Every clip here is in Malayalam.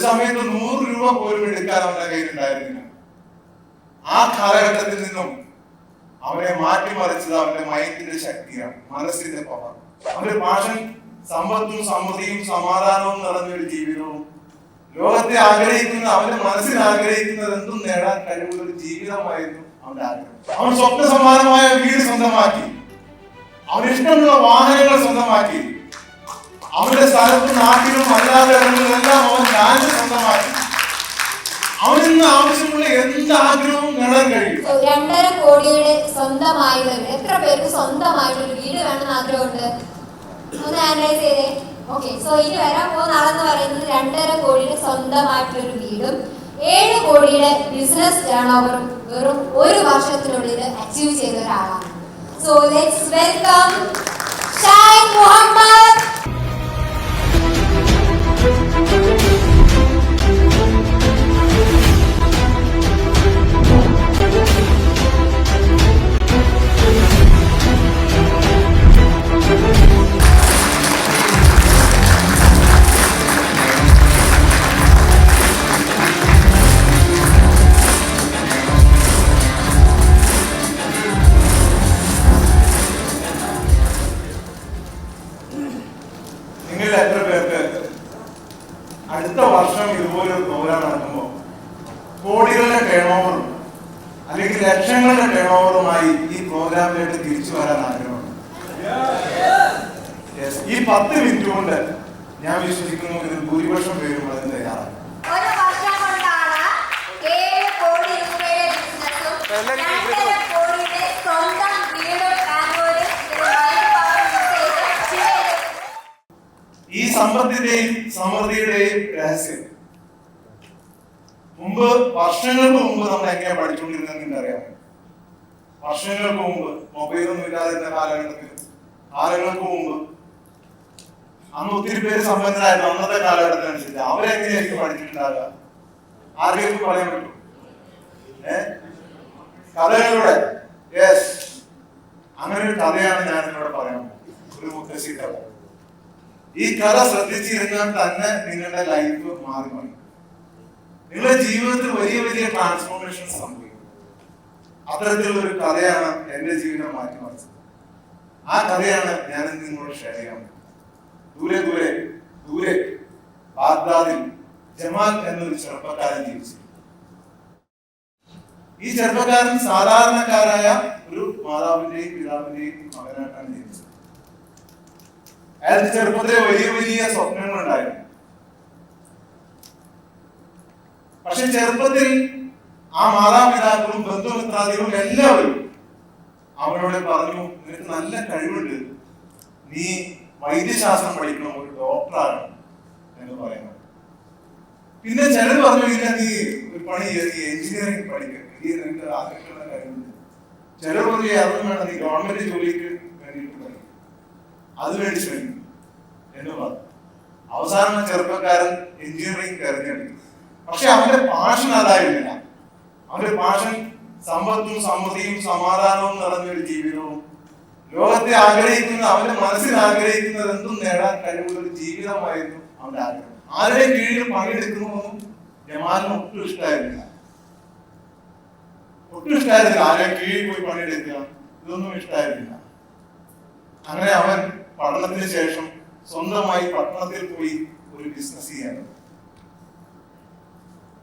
സമയത്ത് നൂറ് രൂപ പോലും എടുക്കാൻ അവരുടെ കയ്യിലുണ്ടായിരുന്നില്ല. ആ കാലഘട്ടത്തിൽ നിന്നും അവരെ മാറ്റിമറിച്ചത് അവരുടെ മയത്തിന്റെ ശക്തിയാണ് മനസ്സിന്റെ പവർ അവരുടെ ഭാഷ സമ്പത്തും സമൃദ്ധിയും സമാധാനവും നിറഞ്ഞൊരു ജീവിതവും. ലോകത്തെ ആഗ്രഹിക്കുന്ന അവന്റെ മനസ്സിൽ ആഗ്രഹിക്കുന്നത് എന്തും നേടാൻ കഴിവുള്ള ഒരു ജീവിതമായിരുന്നു അവന്റെ ആഗ്രഹം. അവൻ സ്വപ്ന സമാനമായ വീട് സ്വന്തമാക്കി. അവന് ഇഷ്ടമുള്ള വാഹനങ്ങൾ സ്വന്തമാക്കി. അവന്റെ സ്ഥലത്തും നാട്ടിലും അല്ലാതെ എല്ലാം അവൻ ഞാൻ സ്വന്തമാക്കി അവനിന്ന് ആവശ്യമുള്ള എന്ത് ആഗ്രഹവും നേടാൻ കഴിയും. രണ്ടര കോടിയുടെ സ്വന്തമായവർ എത്ര പേർക്ക് സ്വന്തമായിട്ട് ഒരു വീട് വേണമെന്ന് ആഗ്രഹമുണ്ട്? ഒന്ന് അനലൈസ് ചെയ്തേ. ഓക്കെ സോ ഇനി വരാൻ പോകുന്ന ആളെന്ന് പറയുന്നത് രണ്ടര കോടിയുടെ സ്വന്തമായിട്ടൊരു വീടും ഏഴ് കോടിയുടെ ബിസിനസ് ടേൺ ഓവറും വെറും ഒരു വർഷത്തിനുള്ളിൽ അച്ചീവ് ചെയ്ത ഒരാളാണ്. So let's welcome Shai Muhammad. വീടും ബാംഗ്ലൂരിൽ ചെയ്ത് ഈ സമ്പത്തിന്റെയും സമൃദ്ധിയുടെയും രഹസ്യം. മുമ്പ് വർഷങ്ങൾക്ക് മുമ്പ് നമ്മൾ എങ്ങനെ പഠിച്ചുകൊണ്ടിരുന്നെന്ന് അറിയാം വർഷങ്ങൾക്ക് മുമ്പ് മൊബൈലൊന്നും ഇല്ലാതിരുന്ന കാലഘട്ടത്തിൽ കാലങ്ങൾക്ക് മുമ്പ് അന്ന് ഒത്തിരി പേര് സമ്പന്നരായിരുന്നു അന്നത്തെ കാലഘട്ടത്തിനനുസരിച്ച് അവരെങ്ങനെയായിരിക്കും പഠിച്ചിട്ടുണ്ടാകുക ആരെങ്കിലും പറയാൻ പറ്റും കഥകളിലൂടെ? യെസ് അങ്ങനെ ഒരു കഥയാണ് ഞാൻ നിങ്ങളോട് പറയാൻ ഒരു മുത്തശ്ശി കഥ. ഈ കഥ ശ്രദ്ധിച്ചിരുന്നാൽ തന്നെ നിങ്ങളുടെ ലൈഫ് മാറി മാറി. നിങ്ങളുടെ ജീവിതത്തിൽ വലിയ വലിയ ട്രാൻസ്ഫോർമേഷൻ സംഭവിക്കും. അത്തരത്തിലുള്ള ഒരു കഥയാണ് എന്റെ ജീവിതം മാറ്റിമറിച്ചത്. ആ കഥയാണ് ഞാൻ നിങ്ങളോട് ഷെയർ ചെയ്യാൻ ദൂരെ ദൂരെ ദൂരെ. ബാഗ്ദാദിൽ ജമാൽ എന്നൊരു ചെറുപ്പക്കാരൻ ജീവിച്ചു ഈ ചെറുപ്പക്കാരൻ സാധാരണക്കാരായ ഒരു മാതാവിന്റെയും പിതാവിന്റെയും മകനായിട്ടാണ് ജീവിച്ചത്. അയാൾക്ക് ചെറുപ്പത്തിലെ വലിയ വലിയ സ്വപ്നങ്ങൾ ഉണ്ടായിരുന്നു പക്ഷെ ചെറുപ്പത്തിൽ ആ മാതാപിതാക്കളും ബന്ധുമിത്രാദികളും എല്ലാവരും അവരോട് പറഞ്ഞു നിനക്ക് നല്ല കഴിവുണ്ട്. നീ വൈദ്യശാസ്ത്രം പഠിക്കണം ഒരു ഡോക്ടറാണ് എന്ന് പറയുന്നത്. പിന്നെ ചിലർ പറഞ്ഞു കഴിഞ്ഞാൽ നീ ഒരു പണി എഞ്ചിനീയറിംഗ് പഠിക്കുക ആഗ്രഹമുള്ള കഴിവുണ്ട് ചിലർ പറഞ്ഞു അതും വേണം നീ ഗവൺമെന്റ് ജോലിക്ക് വേണ്ടിയിട്ട് പഠിക്കും. അത് വേണ്ടി ശ്രമിക്കും എന്ന് പറഞ്ഞു. അവസാനം ചെറുപ്പക്കാരൻ എഞ്ചിനീയറിംഗ് തിരഞ്ഞെടുക്കും പക്ഷെ അവന്റെ പാഷൻ അതായിരുന്നില്ല. അവന്റെ പാഷൻ സമ്പത്തും സമൃദ്ധിയും സമാധാനവും നിറഞ്ഞൊരു ജീവിതവും ലോകത്തെ ആഗ്രഹിക്കുന്ന അവന്റെ മനസ്സിൽ ആഗ്രഹിക്കുന്നത് എന്തും നേടാൻ കഴിവുള്ള ഒരു ജീവിതമായിരുന്നു അവന്റെ ആഗ്രഹം. ആരുടെ കീഴിൽ പണിയെടുക്കുന്നതൊന്നും ജമാലിന് ഒട്ടും ഇഷ്ടമായിരുന്നില്ല ഒട്ടും ഇഷ്ടമായിരുന്നില്ല ആരെ കീഴിൽ പോയി പണിയെടുക്കുക. ഇതൊന്നും ഇഷ്ടമായിരുന്നില്ല അങ്ങനെ അവൻ പഠനത്തിന് ശേഷം സ്വന്തമായി പട്ടണത്തിൽ പോയി ഒരു ബിസിനസ് ചെയ്യാൻ.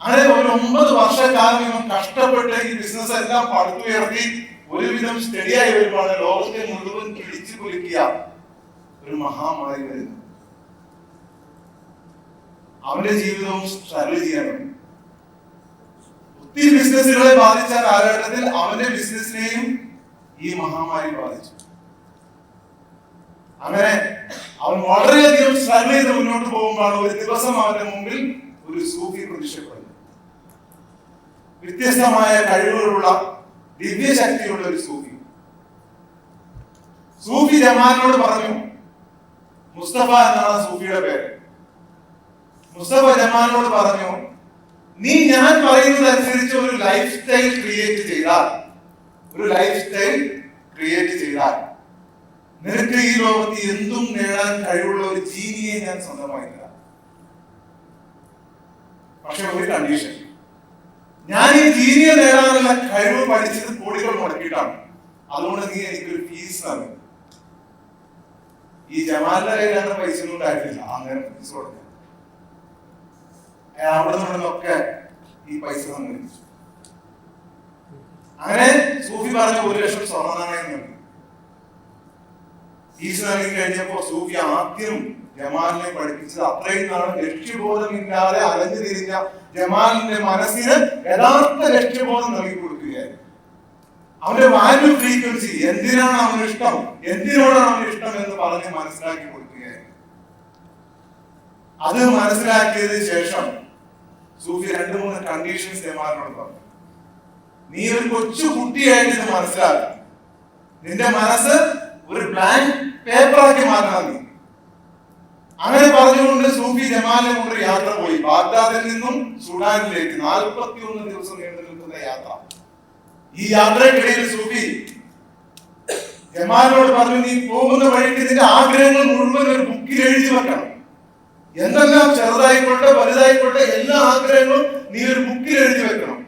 അങ്ങനെ ഒരു ഒമ്പത് വർഷക്കാലം ഇവൻ കഷ്ടപ്പെട്ട് ഈ ബിസിനസ് എല്ലാം പടുത്തുയർത്തി ഒരുവിധം സ്റ്റഡിയായി വരുമ്പോഴാണ് ലോകത്തെ മുഴുവൻ കിഴിച്ചു കുലുക്കിയ ഒരു മഹാമാരി വരുന്നു. അവന്റെ ജീവിതവും സ്ട്രഗിൾ തുടങ്ങി ഒത്തിരി ബിസിനസ്സുകളെ ബാധിച്ച കാലഘട്ടത്തിൽ അവന്റെ ബിസിനസ്സിനെയും ഈ മഹാമാരി ബാധിച്ചു. അങ്ങനെ അവൻ വളരെയധികം സ്ട്രഗിൾ ചെയ്ത് മുന്നോട്ട് പോകുമ്പോഴാണ് ഒരു ദിവസം അവന്റെ മുമ്പിൽ ഒരു സൂഫി പ്രത്യക്ഷപ്പെടുന്നത് വ്യത്യസ്തമായ കഴിവുകളുള്ള ദിവ്യശക്തിയുള്ള ഒരു സൂഫി. സൂഫി ജമാലിനോട് പറഞ്ഞു മുസ്തഫ എന്നാണ് സൂഫിയുടെ പേര്. മുസ്തഫ ജമാലിനോട് പറഞ്ഞു നീ ഞാൻ പറയുന്നത് അനുസരിച്ച് ഒരു ലൈഫ് സ്റ്റൈൽ ക്രിയേറ്റ് ചെയ്താൽ ഒരു ലൈഫ് സ്റ്റൈൽ ക്രിയേറ്റ് ചെയ്താൽ നിനക്ക് ഈ ലോകത്ത് എന്തും നേടാൻ കഴിവുള്ള ഒരു ജീനിയെ ഞാൻ സ്വന്തമായി തരാം പക്ഷെ ഒരു കണ്ടീഷൻ ഞാൻ ഈ ജീനിയെ നേടാനുള്ള കഴിവ് പഠിച്ചത് കോടികൾ മുടക്കിയിട്ടാണ്. അതുകൊണ്ട് നീ എനിക്കൊരു ഫീസ് തന്നെ. ഈ ജമാലിന്റെ കയ്യിലാണ് പൈസ ഒന്നും അങ്ങനെ ഫീസ് കൊടുക്കാൻ അവിടെ നിന്നൊക്കെ ഈ പൈസ സമ്മതിച്ചു അങ്ങനെ സൂഫി പറഞ്ഞ ഒരു ലക്ഷം സ്വർണ നാണയം നൽകി ഫീസ് നൽകി കഴിഞ്ഞപ്പോ സൂഫി ആദ്യം ജമാലിനെ പഠിപ്പിച്ചത് അത്രയും നാളും ലക്ഷ്യബോധമില്ലാതെ അലഞ്ഞു തിരിഞ്ഞ ജമാലിന്റെ മനസ്സിന് യഥാർത്ഥ ലക്ഷ്യബോധം നൽകി കൊടുക്കുകയായിരുന്നു. അവന്റെ വാല്യൂ ഫ്രീക്വൻസി എന്തിനാണ് അവന് ഇഷ്ടം? എന്തിനോടാണ് അവന് ഇഷ്ടം എന്ന് പറഞ്ഞ് മനസ്സിലാക്കി കൊടുക്കുകയായിരുന്നു. അത് മനസ്സിലാക്കിയതിനു ശേഷം സൂഫി രണ്ട് മൂന്ന് കണ്ടീഷൻസ് ജമാലിനോട് പറഞ്ഞു. നീ ഒരു കൊച്ചു കുട്ടിയായിട്ട് ഇത് മനസ്സിലാക്കി. നിന്റെ മനസ്സ് ഒരു ബ്ലാങ്ക് പേപ്പറാക്കി മാറ്റണം നീ അങ്ങനെ പറഞ്ഞുകൊണ്ട് സൂഫി ജമാലിനെ കൊണ്ട് യാത്ര പോയി. ബാഗ്ദാദിൽ നിന്നും സുഡാനിലേക്ക് നാൽപ്പത്തി ഒന്ന് ദിവസം നീണ്ടു നിൽക്കുന്ന യാത്ര. ഈ യാത്രയ്ക്കിടയിൽ സൂഫി ജമാലിനോട് പറഞ്ഞു നീ പോകുന്ന വഴിക്ക് നിന്റെ ആഗ്രഹങ്ങൾ മുഴുവൻ ഒരു ബുക്കിൽ എഴുതി വെക്കണം. എന്തെല്ലാം ചെറുതായിക്കോട്ടെ വലുതായിക്കോട്ടെ എല്ലാ ആഗ്രഹങ്ങളും നീ ഒരു ബുക്കിൽ എഴുതി വെക്കണം.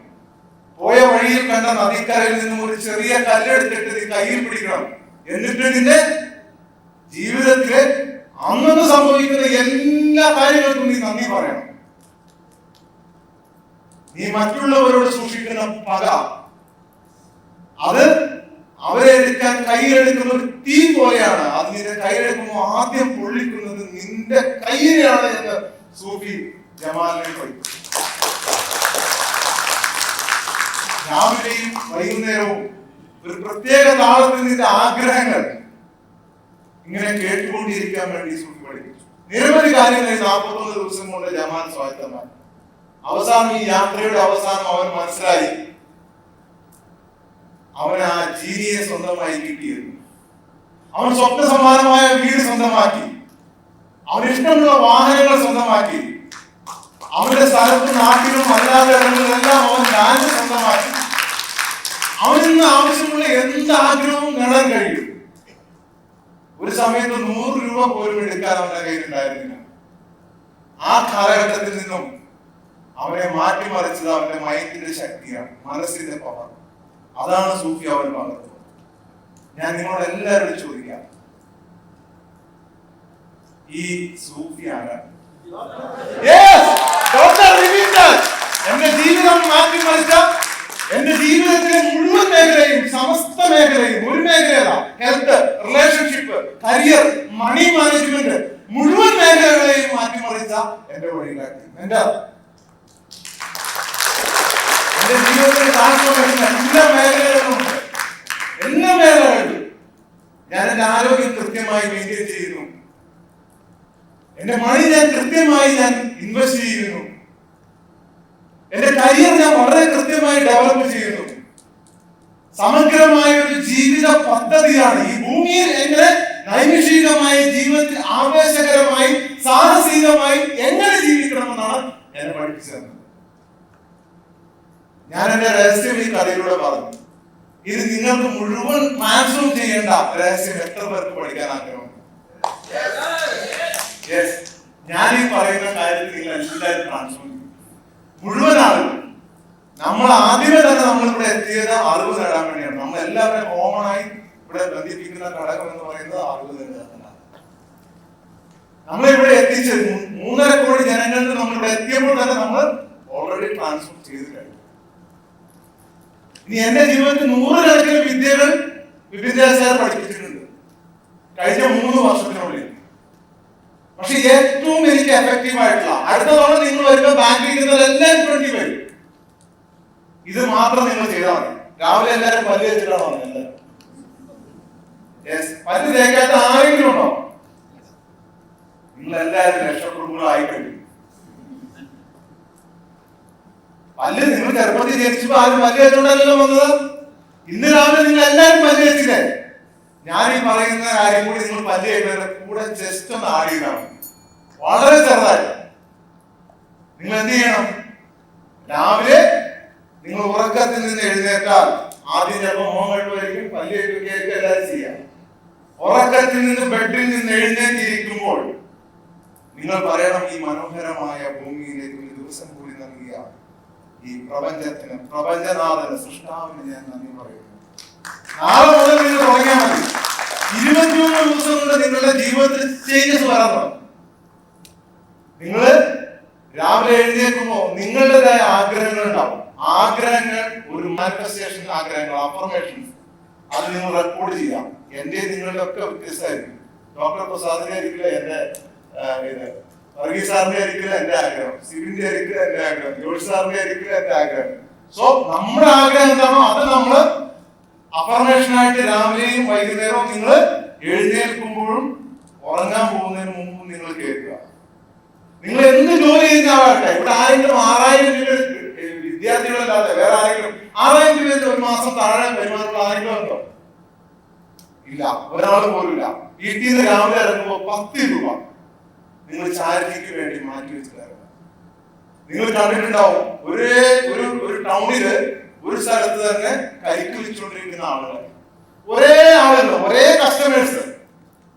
പോയ വഴിയിൽ കണ്ട നദിക്കരയിൽ നിന്നും ഒരു ചെറിയ കല്ലെടുത്തിട്ട് നീ കയ്യിൽ പിടിക്കണം. എന്നിട്ട് നിന്റെ ജീവിതത്തിലെ അന്നു സംഭവിക്കുന്ന എല്ലാ കാര്യങ്ങൾക്കും നീ നന്ദി പറയണം. നീ മറ്റുള്ളവരോട് സൂക്ഷിക്കുന്ന പക. അത് അവരെ എടുക്കാൻ കയ്യിലെടുക്കുന്ന ഒരു തീ പോലെയാണ്. അത് നിന്റെ കയ്യിലെടുക്കുമ്പോൾ ആദ്യം പൊള്ളിക്കുന്നത് നിന്റെ കയ്യിലാണ് എന്ന് സൂഫി ജമാലിനെ പഠിക്കും രാവിലെയും വൈകുന്നേരവും ഒരു പ്രത്യേക താളത്തിൽ നിന്റെ ആഗ്രഹങ്ങൾ ഇങ്ങനെ കേട്ടുകൊണ്ടിരിക്കാൻ വേണ്ടി സൂഫി പഠിപ്പിച്ചു. നിരവധി കാര്യങ്ങൾ ഈ നാൽപ്പത്തൊന്ന് ദിവസം കൊണ്ട് ജമാൻ സ്വായത്തമായി. അവസാനം ഈ യാത്രയുടെ അവസാനം അവൻ മനസ്സിലായി. അവൻ ആ ജീനിയെ സ്വന്തമായി കിട്ടിയിരുന്നു. അവൻ സ്വപ്ന സമാനമായ വീട് സ്വന്തമാക്കി. അവന് ഇഷ്ടമുള്ള വാഹനങ്ങൾ സ്വന്തമാക്കി. അവന്റെ സ്ഥലത്തും നാട്ടിലും അല്ലാതെ ഇടങ്ങളിലെല്ലാം അവൻ ലാൻഡ് സ്വന്തമാക്കി. അവനിന്ന് ആവശ്യമുള്ള എന്ത് ആഗ്രഹവും നേടാൻ കഴിയും? ഒരു സമയത്ത് നൂറ് രൂപ പോലും എടുക്കാൻ അവന്റെ കയ്യിൽ ഉണ്ടായിരുന്നില്ല ആ കാലഘട്ടത്തിൽ നിന്നും അവനെ മാറ്റിമറിച്ചത് അവന്റെ മയത്തിന്റെ ശക്തിയാണ് മനസ്സിന്റെ പവർ അതാണ് സൂഫി അവൻ പകർത്തുന്നത് ഞാൻ നിങ്ങളോട് എല്ലാവരോടും ചോദിക്കാം. ഈ സൂഫി ആരാണ്? എന്റെ ജീവിതം മാറ്റിമറിച്ച എന്റെ ജീവിതത്തിലെ മുഴുവൻ മേഖലയും സമസ്ത മേഖലയും ഒരു മേഖലയല്ല health relationship career money management മുഴുവൻ മേഖലകളെയും മാറ്റിമറിച്ച എന്റെ വഴികാട്ടി എന്റെ എന്റെ ജീവിതത്തിൽ ട്രാൻസ്ഫോർമേഷൻ എല്ലാ മേഖലകളിലുമുണ്ട് എല്ലാ മേഖലകളിലും ഞാൻ എന്റെ ആരോഗ്യം കൃത്യമായി മെയിന്റെയിൻ ചെയ്യുന്നു എന്റെ മണി ഞാൻ കൃത്യമായി ഞാൻ ഇൻവെസ്റ്റ് ചെയ്യുന്നു എന്റെ കരിയർ ഞാൻ വളരെ കൃത്യമായി ഡെവലപ്പ് ചെയ്യുന്നു സമഗ്രമായ ഒരു ജീവിത പദ്ധതിയാണ് ഈ ഭൂമിയിൽ എങ്ങനെ നൈമിഷികമായ ജീവിതത്തിൽ ആവേശകരമായി സാഹസികമായി എങ്ങനെ ജീവിക്കണമെന്നാണ് എന്നെ പഠിപ്പിച്ചത്. ഞാൻ എന്റെ രഹസ്യം ഈ കഥയിലൂടെ പറഞ്ഞു. ഇത് നിങ്ങൾക്ക് മുഴുവൻ ട്രാൻസ്ഫോം ചെയ്യേണ്ട രഹസ്യം എത്ര പേർക്ക് പഠിക്കാൻ ആഗ്രഹം. ഞാൻ ഈ പറയുന്ന കാര്യത്തിൽ നിങ്ങൾ എല്ലാവരും ട്രാൻസ്ഫോം മുഴുവൻ ആളുകൾ നമ്മൾ ആദ്യമേ തന്നെ നമ്മൾ ഇവിടെ എത്തിയത് അറിവ് നേടാൻ വേണ്ടിയാണ്. നമ്മൾ എല്ലാവരും കോമൺ ആയി ഇവിടെ ബന്ധിപ്പിക്കുന്ന ഘടകം എന്ന് പറയുന്നത് അറിവ് നേടുക നമ്മൾ ഇവിടെ എത്തിച്ചത് മൂ- മൂന്നര കോടി ജനങ്ങൾക്ക് നമ്മൾ ഇവിടെ എത്തിയപ്പോൾ തന്നെ നമ്മൾ ഓൾറെഡി ട്രാൻസ്ഫർ ചെയ്ത് കഴിഞ്ഞു. ഇനി എന്റെ ജീവിതത്തിൽ നൂറുകണക്കിന് വിദ്യകൾ വിദ്യാഭ്യാസം പഠിപ്പിച്ചിട്ടുണ്ട്. കഴിഞ്ഞ മൂന്ന് വർഷത്തിനുള്ളിൽ. പക്ഷെ ഏറ്റവും എനിക്ക് എഫക്റ്റീവ് ആയിട്ടുള്ള അടുത്ത തവണ നിങ്ങൾ വരുമ്പോൾ ബാങ്കിൽ ഇരിക്കുന്നവരെല്ലാം ട്വന്റി വരും. ഇത് മാത്രം നിങ്ങൾ ചെയ്താൽ മതി. രാവിലെ എല്ലാവരും പല്ല് വെച്ചിട്ടാണ് വന്നത്? പല്ല് തേക്കാത്ത ആരെങ്കിലും ഉണ്ടോ? നിങ്ങൾ എല്ലാവരും രക്ഷപ്പെടുമ്പോഴായി കഴിയും പല്ല് നിങ്ങൾ ചെറുപ്പത്തിൽ ജനിച്ചപ്പോ ആരും പല്ല് വെച്ചോണ്ടല്ലോ വന്നത്? ഇന്ന് രാവിലെ നിങ്ങൾ എല്ലാവരും പല്ല് വെച്ചില്ലേ ഞാൻ ഈ പറയുന്ന കാര്യം കൂടി നിങ്ങൾ പല്ല് കഴിക്കുന്നതിന്റെ കൂടെ ജസ്റ്റ് ഒന്ന് ആഡ് വളരെ ചെറുതായി നിങ്ങൾ എന്ത് ചെയ്യണം? രാവിലെ നിങ്ങൾ ഉറക്കത്തിൽ നിന്ന് എഴുന്നേറ്റാൽ ആദ്യം ചിലപ്പോൾ മോഹം കഴിവുമായിരിക്കും പല്ല് കേൾക്കുക എല്ലാവരും ചെയ്യാം. ഉറക്കത്തിൽ നിന്ന് ബെഡിൽ നിന്ന് എഴുന്നേറ്റിരിക്കുമ്പോൾ നിങ്ങൾ പറയണം ഈ മനോഹരമായ ഭൂമിയിലേക്ക് ഒരു ദിവസം കൂടി നൽകിയ ഈ പ്രപഞ്ചത്തിന് പ്രപഞ്ചനാഥന് സൃഷ്ടാവിന് ഞാൻ നന്ദി പറയുന്നു. നാളെ മുതൽ നിങ്ങൾ തുടങ്ങിയാൽ മതി. ഇരുപത്തിമൂന്ന് ദിവസം കൊണ്ട് നിങ്ങളുടെ ജീവിതത്തിൽ ചേഞ്ചസ് വരാൻ തുടങ്ങും. നിങ്ങൾ രാവിലെ എഴുന്നേൽക്കുമ്പോൾ നിങ്ങളുടേതായ ആഗ്രഹങ്ങൾ ഉണ്ടാവും. ആഗ്രഹങ്ങൾ ഒരു മാനിഫെസ്റ്റേഷൻ ആഗ്രഹങ്ങൾ അഫർമേഷൻസ് അത് നിങ്ങൾ റെക്കോർഡ് ചെയ്യാം എന്റെ നിങ്ങളുടെ ഒക്കെ വ്യത്യസ്തമായിരിക്കും. ഡോക്ടർ പ്രസാദിന്റെ ആയിരിക്കില്ല എന്റെ വർഗീസ് സാറിന്റെ ആയിരിക്കില്ല എന്റെ ആഗ്രഹം. സിബിന്റെ ആയിരിക്കില്ല എന്റെ ആഗ്രഹം. ജോഷി സാറിന്റെ ആയിരിക്കില്ല എന്റെ ആഗ്രഹം. സോ നമ്മുടെ ആഗ്രഹം എന്താണോ അത് നമ്മൾ അഫർമേഷൻ ആയിട്ട് രാവിലെയും വൈകുന്നേരവും നിങ്ങൾ എഴുന്നേൽക്കുമ്പോഴും ഉറങ്ങാൻ പോകുന്നതിന് മുമ്പും നിങ്ങൾ കേൾക്കുക. നിങ്ങൾ എന്ത് ജോലി ചെയ്യുന്ന ആളാട്ടെ ഇവിടെ ആരെങ്കിലും ആറായിരം രൂപ വിദ്യാർത്ഥികളല്ലാതെ വേറെ ആരെങ്കിലും ആറായിരം രൂപ ഒരു മാസം താഴെ വരുമാനമുള്ള ആരെങ്കിലും ഉണ്ടോ? ഇല്ല. ഒരാൾ പോലും ഇല്ല. വീട്ടിൽ നിന്ന് രാവിലെ ഇറങ്ങുമ്പോൾ പത്ത് രൂപ നിങ്ങൾ ചാരിറ്റിക്ക് വേണ്ടി മാറ്റി വെച്ചിട്ടായിരുന്നു നിങ്ങൾ കണ്ടിട്ടുണ്ടാവും. ഒരേ ഒരു ഒരു ടൗണിൽ ഒരു സ്ഥലത്ത് തന്നെ കരിക്കുലിച്ചുകൊണ്ടിരിക്കുന്ന ആളുകൾ. ഒരേ ആളുകൾ ഒരേ കസ്റ്റമേഴ്സ്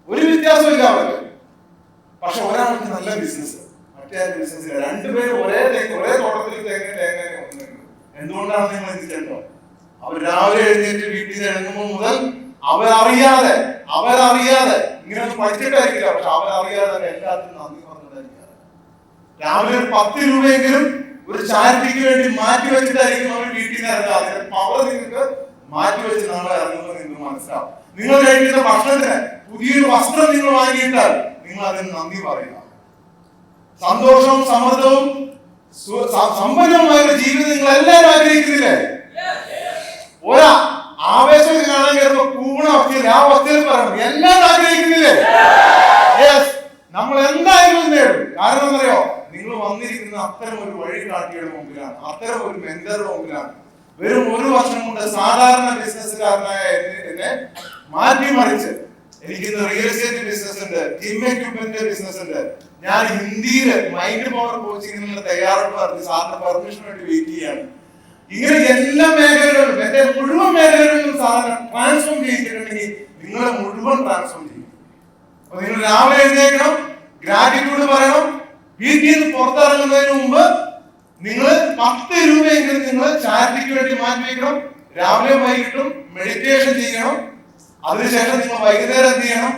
ഒരു വ്യത്യാസമില്ല അവർക്ക്. പക്ഷെ ഒരാൾക്ക് നല്ല ബിസിനസ് മറ്റേ ബിസിനസ് രണ്ടുപേരും ഒരേ തേങ്ങ ഒരേ തോട്ടത്തിൽ തേങ്ങ തേങ്ങ എന്തുകൊണ്ടാണ് നിങ്ങൾ ഇത് ചെയ്തോ അവർ രാവിലെ എഴുന്നേറ്റ് വീട്ടിൽ നിന്ന് ഇറങ്ങുമ്പോൾ മുതൽ അവരറിയാതെ അവരറിയാതെ ഇങ്ങനെ പഠിച്ചിട്ടായിരിക്കില്ല. പക്ഷെ അവരറിയാതെ എല്ലാത്തിനും നന്ദി പറഞ്ഞിട്ടായിരിക്കും രാവിലെ ഒരു പത്ത് രൂപയെങ്കിലും ഒരു ചാരിറ്റിക്ക് വേണ്ടി മാറ്റി വെച്ചിട്ടായിരിക്കും അവർ വീട്ടിൽ നിന്ന് ഇറങ്ങുക. അതിന്റെ പവർ നിങ്ങൾക്ക് മാറ്റി വെച്ച് നാളെ ഇറങ്ങുന്നത് നിങ്ങൾക്ക് മനസ്സിലാവും. നിങ്ങൾ കഴിക്കുന്ന ഭക്ഷണത്തിന് പുതിയൊരു വസ്ത്രം നിങ്ങൾ വാങ്ങിയിട്ടാൽ നിങ്ങൾ അതിന് നന്ദി പറയുക. സന്തോഷവും സമൃദ്ധവും സു- സ- സമ്പന്നവുമായ ഒരു ജീവിതം നിങ്ങൾ എല്ലാവരും ആഗ്രഹിക്കുന്നില്ലേ? ഒരാ ആവേശം കാണാൻ കയറുമ്പോ കൂണ അവസ്ഥയിൽ ആ അവസ്ഥയിൽ പറയണം. എല്ലാവരും ആഗ്രഹിക്കുന്നില്ലേ? നമ്മൾ എന്തായാലും നേടും. കാരണം എന്നറിയോ നിങ്ങൾ വന്നിരിക്കുന്ന അത്തരം ഒരു വഴികാട്ടിയുടെ മുമ്പിലാണ് അത്തരം ഒരു മെന്ററുടെ മുമ്പിലാണ്. വെറും ഒരു വർഷം കൊണ്ട് സാധാരണ ബിസിനസ്സുകാരനായ എന്നെ- മാറ്റി മാറ്റിമറിച്ച് എനിക്ക് റിയൽ എസ്റ്റേറ്റ് ബിസിനസ് ഉണ്ട് ജിം എക്യുപ്മെന്റ് ബിസിനസ് ഉണ്ട്. ഞാൻ ഹിന്ദിയിൽ മൈൻഡ് പവർ കോച്ചിങ്ങിനുള്ള തയ്യാറെടുപ്പ് നടത്തി സാറിന്റെ പെർമിഷന് വേണ്ടി വെയിറ്റ് ചെയ്യാണ്. ഇങ്ങനെ എല്ലാ മേഖലകളിലും എന്റെ മുഴുവൻ മേഖലകളിലും സാധനം ട്രാൻസ്ഫോം ചെയ്തിട്ടുണ്ടെങ്കിൽ നിങ്ങളെ മുഴുവൻ ട്രാൻസ്ഫോം ചെയ്യും. അപ്പൊ നിങ്ങൾ രാവിലെ എഴുന്നേക്കണം ഗ്രാറ്റിറ്റ്യൂഡ് പറയണം. വീട്ടിൽ നിന്ന് പുറത്തിറങ്ങുന്നതിന് മുമ്പ് നിങ്ങൾ പത്ത് രൂപയെങ്കിലും നിങ്ങൾ ചാരിറ്റിക്ക് വേണ്ടി മാറ്റി വയ്ക്കണം രാവിലെ വൈകിട്ടും മെഡിറ്റേഷൻ ചെയ്യണം. അതിനുശേഷം നിങ്ങൾ വൈകുന്നേരം എന്ത് ചെയ്യണം?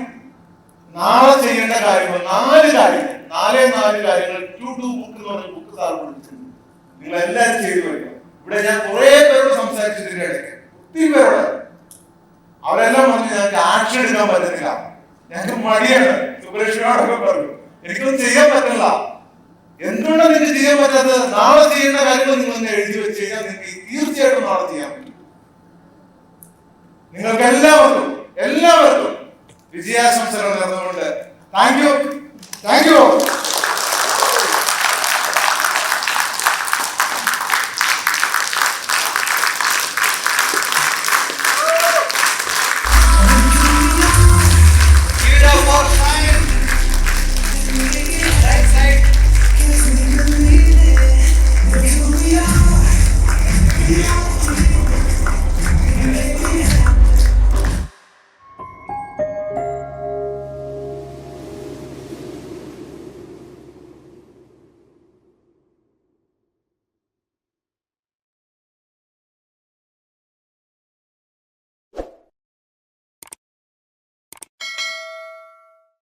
നാളെ ചെയ്യേണ്ട കാര്യങ്ങൾ നാല് കാര്യങ്ങൾ നാലേ നാല് കാര്യങ്ങൾ ടു ടു ബുക്ക് എന്ന് പറഞ്ഞ ബുക്ക് സാർ വിളിച്ചിട്ടുണ്ട് നിങ്ങൾ എല്ലാവരും ചെയ്തു വരിക ഇവിടെ ഞാൻ കുറെ പേരോട് സംസാരിച്ചതിന്റെ ഇടയ്ക്ക്. ഒത്തിരി പേരോട്. അവരെല്ലാം പറഞ്ഞു ഞങ്ങൾക്ക് ആക്ഷൻ എടുക്കാൻ പറ്റുന്നില്ല ഞങ്ങൾക്ക് മടിയാണ്. സുബ്രേഷിനോടൊക്കെ പറഞ്ഞു. എനിക്കൊന്നും ചെയ്യാൻ പറ്റില്ല എന്തുകൊണ്ടാണ് നിങ്ങൾക്ക് ചെയ്യാൻ പറ്റാത്തത്? നാളെ ചെയ്യേണ്ട കാര്യങ്ങൾ നിങ്ങൾ എഴുതി വെച്ച് കഴിഞ്ഞാൽ നിങ്ങൾക്ക് തീർച്ചയായിട്ടും നാളെ ചെയ്യാൻ പറ്റും. നിങ്ങൾക്ക് എല്ലാവർക്കും എല്ലാവർക്കും വിജയാശംസകൾ നേർന്നുകൊണ്ട് താങ്ക് യു താങ്ക് യു